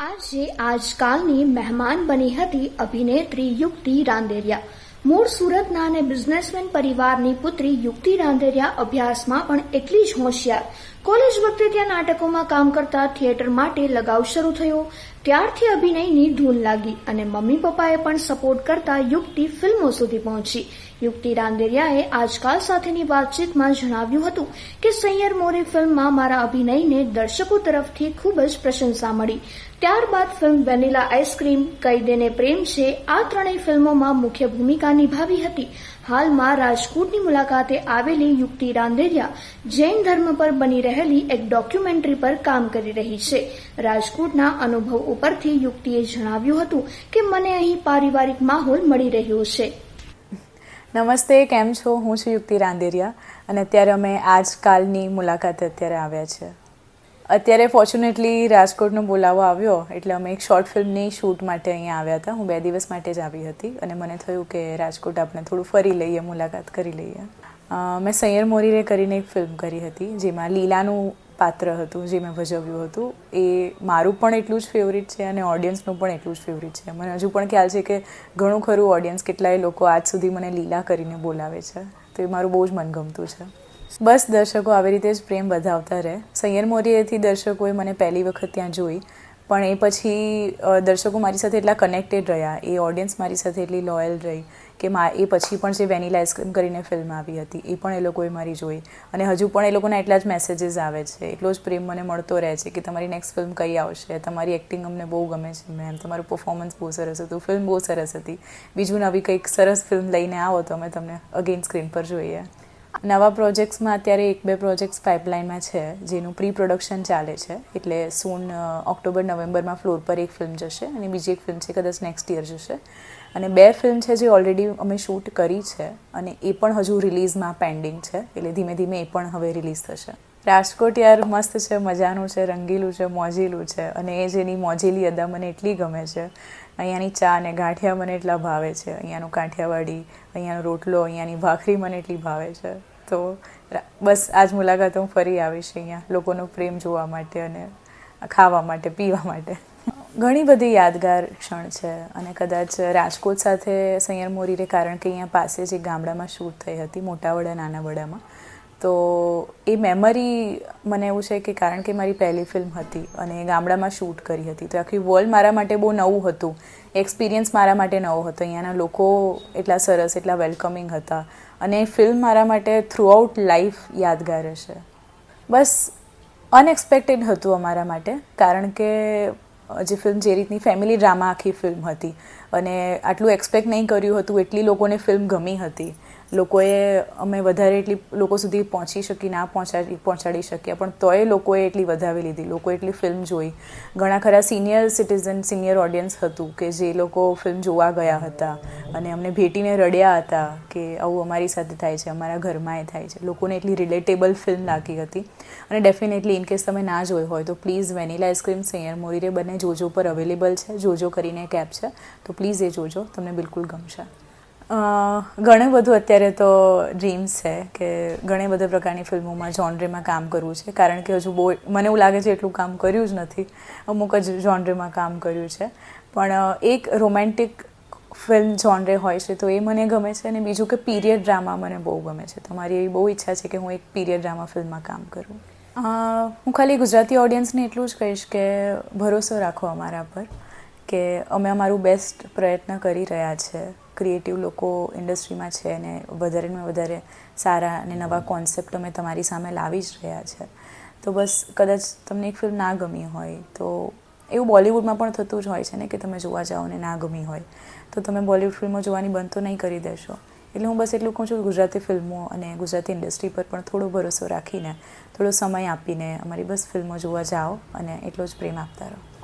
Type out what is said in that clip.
આજે આજકાલની મહેમાન બની હતી અભિનેત્રી યુક્તિ રાંદેરિયા. મૂળ સુરતના અને બિઝનેસમેન પરિવારની પુત્રી યુક્તિ રાંદેરિયા અભ્યાસમાં પણ એટલી જ હોશિયાર. કોલેજ વખતે ત્યાં નાટકોમાં કામ કરતા થિયેટર માટે લગાવ શરૂ થયો. ત્યારથી અભિનયની ધૂન લાગી અને મમ્મી પપ્પાએ પણ સપોર્ટ કરતા યુક્તિ ફિલ્મો સુધી પહોંચી. યુક્તિ રાંદેરિયાએ આજકાલ સાથેની વાતચીતમાં જણાવ્યું હતું કે સૈયર મોરી ફિલ્મમાં મારા અભિનયને દર્શકો તરફથી ખૂબ જ પ્રશંસા મળી. ત્યારબાદ ફિલ્મ વેનીલા આઈસ્ક્રીમ કઈ દેને પ્રેમ છે, આ ત્રણેય ફિલ્મોમાં મુખ્ય ભૂમિકા નિભાવી હતી. હાલમાં રાજકોટની મુલાકાતે આવેલી યુક્તિ રાંદેરિયા જૈન ધર્મ પર બની રહેલી એક ડોક્યુમેન્ટરી પર કામ કરી રહી છે. રાજકોટના અનુભવ ઉપરથી યુક્તિએ જણાવ્યું હતું કે મને અહીં પારિવારિક માહોલ મળી રહ્યો છે. નમસ્તે, કેમ છો? હું છું યુક્તિ રાંદેરિયા અને અત્યારે અમે આજકાલની મુલાકાત અત્યારે આવ્યા છે. અત્યારે ફોર્ચ્યુનેટલી રાજકોટનો બોલાવો આવ્યો, એટલે અમે એક શોર્ટ ફિલ્મની શૂટ માટે અહીંયા આવ્યા હતા. હું બે દિવસ માટે જ આવી હતી અને મને થયું કે રાજકોટ આપણે થોડું ફરી લઈએ, મુલાકાત કરી લઈએ. મેં સૈયર મોરીરે કરીને એક ફિલ્મ કરી હતી, જેમાં લીલાનું પાત્ર હતું, જે મેં ભજવ્યું હતું. એ મારું પણ એટલું જ ફેવરિટ છે અને ઓડિયન્સનું પણ એટલું જ ફેવરિટ છે. મને હજુ પણ ખ્યાલ છે કે ઘણું ખરું ઓડિયન્સ કેટલાય લોકો આજ સુધી મને લીલા કરીને બોલાવે છે. તો એ મારું બહુ જ મનગમતું છે. બસ દર્શકો આવી રીતે જ પ્રેમ વધાવતા રહે. સૈયર મોરીએથી દર્શકોએ મને પહેલી વખત ત્યાં જોઈ. પણ એ પછી દર્શકો મારી સાથે એટલા કનેક્ટેડ રહ્યા. એ ઓડિયન્સ મારી સાથે એટલી લોયલ રહી કે મા, એ પછી પણ જે વેનીલા આઈસ્ક્રીમ કરીને ફિલ્મ આવી હતી, એ પણ એ લોકોએ મારી જોઈ. અને હજુ પણ એ લોકોના એટલા જ મેસેજીસ આવે છે. એટલો જ પ્રેમ મને મળતો રહે છે કે તમારી નેક્સ્ટ ફિલ્મ કઈ આવશે? તમારી એક્ટિંગ અમને બહુ ગમે છે મેમ તમારું પરફોર્મન્સ બહુ સરસ હતું ફિલ્મ બહુ સરસ હતી. બીજું નવી કંઈક સરસ ફિલ્મ લઈને આવો તો અમે તમને અગેન સ્ક્રીન પર જોઈએ. નવા પ્રોજેક્ટ્સમાં અત્યારે એક બે પ્રોજેક્ટ્સ પાઇપલાઇનમાં છે, જેનું પ્રી પ્રોડક્શન ચાલે છે. એટલે સૂન ઓક્ટોબર નવેમ્બરમાં ફ્લોર પર એક ફિલ્મ જશે અને બીજી એક ફિલ્મ છે, કદાચ નેક્સ્ટ યર જશે. અને બે ફિલ્મ છે જે ઓલરેડી અમે શૂટ કરી છે અને એ પણ હજુ રિલીઝમાં પેન્ડિંગ છે. એટલે ધીમે ધીમે એ પણ હવે રિલીઝ થશે. રાજકોટ યાર મસ્ત છે, મજાનું છે, રંગીલું છે, મોજીલું છે અને એ જેની મોજીલી અદા મને એટલી ગમે છે. અહીંયાની ચા અને ગાંઠિયા મને એટલા ભાવે છે. અહીંયાનું કાઠિયાવાડી, અહીંયાનો રોટલો, અહીંયાની ભાખરી મને એટલી ભાવે છે. તો બસ આજ મુલાકાત હું ફરી આવીશ અહીંયા લોકોનો પ્રેમ જોવા માટે અને ખાવા માટે, પીવા માટે. ઘણી બધી યાદગાર ક્ષણ છે અને કદાચ રાજકોટ સાથે સૈયર મોરીરે કારણ કે અહીંયા પાસે જે ગામડામાં શૂટ થઈ હતી મોટા વડા નાના વડામાં તો એ મેમરી મને એવું છે કે કારણ કે મારી પહેલી ફિલ્મ હતી અને ગામડામાં શૂટ કરી હતી, તો આખી વર્લ્ડ મારા માટે બહુ નવું હતું. એક્સપિરિયન્સ મારા માટે નવો હતો. અહીંયાના લોકો એટલા સરસ, એટલા વેલકમિંગ હતા અને એ ફિલ્મ મારા માટે થ્રુઆઉટ લાઈફ યાદગાર હશે. બસ અનએક્સપેક્ટેડ હતું અમારા માટે, કારણ કે જે ફિલ્મ જે રીતની ફેમિલી ડ્રામા આખી ફિલ્મ હતી અને આટલું એક્સપેક્ટ નહીં કર્યું હતું, એટલી લોકોને ફિલ્મ ગમી હતી. લોકોએ અમે વધારે એટલી લોકો સુધી પહોંચી શકી ના પહોંચાડી પહોંચાડી શક્યા. પણ તોય લોકોએ એટલી વધાવી લીધી. લોકો એટલી ફિલ્મ જોઈ. ઘણા ખરા સિનિયર સિટીઝન સિનિયર ઓડિયન્સ હતું કે જે લોકો ફિલ્મ જોવા ગયા હતા અને અમને ભેટીને રડ્યા હતા કે આવું અમારી સાથે થાય છે, અમારા ઘરમાં એ થાય છે. લોકોને એટલી રિલેટેબલ ફિલ્મ લાગી હતી. અને ડેફિનેટલી ઇન કેસ તમે ના જોઈ હોય તો પ્લીઝ વેનીલા આઈસ્ક્રીમ સૈયર મોરીરે બંને. જોજો પર અવેલેબલ છે. જોજો કરીને એપ છે. તો પ્લીઝ એ જોજો. તમને બિલકુલ ગમશે. ઘણું બધું અત્યારે તો ડ્રીમ્સ છે કે ઘણી બધા પ્રકારની ફિલ્મોમાં જોનરીમાં કામ કરવું છે. કારણ કે હજુ બહુ, મને એવું લાગે છે એટલું કામ કર્યું જ નથી. અમુક જ જોનરીમાં કામ કર્યું છે. પણ એક રોમેન્ટિક ફિલ્મ જોનરે હોય છે તો એ મને ગમે છે અને બીજું કે પીરિયડ ડ્રામા મને બહુ ગમે છે. તો મારી એવી બહુ ઈચ્છા છે કે હું એક પીરિયડ ડ્રામા ફિલ્મમાં કામ કરું. હું ખાલી ગુજરાતી ઓડિયન્સને એટલું જ કહીશ કે ભરોસો રાખો અમારા પર કે અમે અમારું બેસ્ટ પ્રયત્ન કરી રહ્યા છે. ક્રિએટિવ લોકો ઇન્ડસ્ટ્રીમાં છે અને વધારેમાં વધારે સારા અને નવા કોન્સેપ્ટ અમે તમારી સામે લાવી જ રહ્યા છે. તો બસ કદાચ તમને એક ફિલ્મ ના ગમી હોય તો એવું બોલિવૂડમાં પણ થતું જ હોય છે ને કે તમે જોવા જાઓ ને ના ગમી હોય. તો તમે બોલિવૂડ ફિલ્મો જોવાની બંધ તો નહીં કરી દેશો. એટલે હું બસ એટલું કહું છું ગુજરાતી ફિલ્મો અને ગુજરાતી ઇન્ડસ્ટ્રી પર પણ થોડો ભરોસો રાખીને થોડો સમય આપીને અમારી બસ ફિલ્મો જોવા જાઓ અને એટલો જ પ્રેમ આપતા રહો.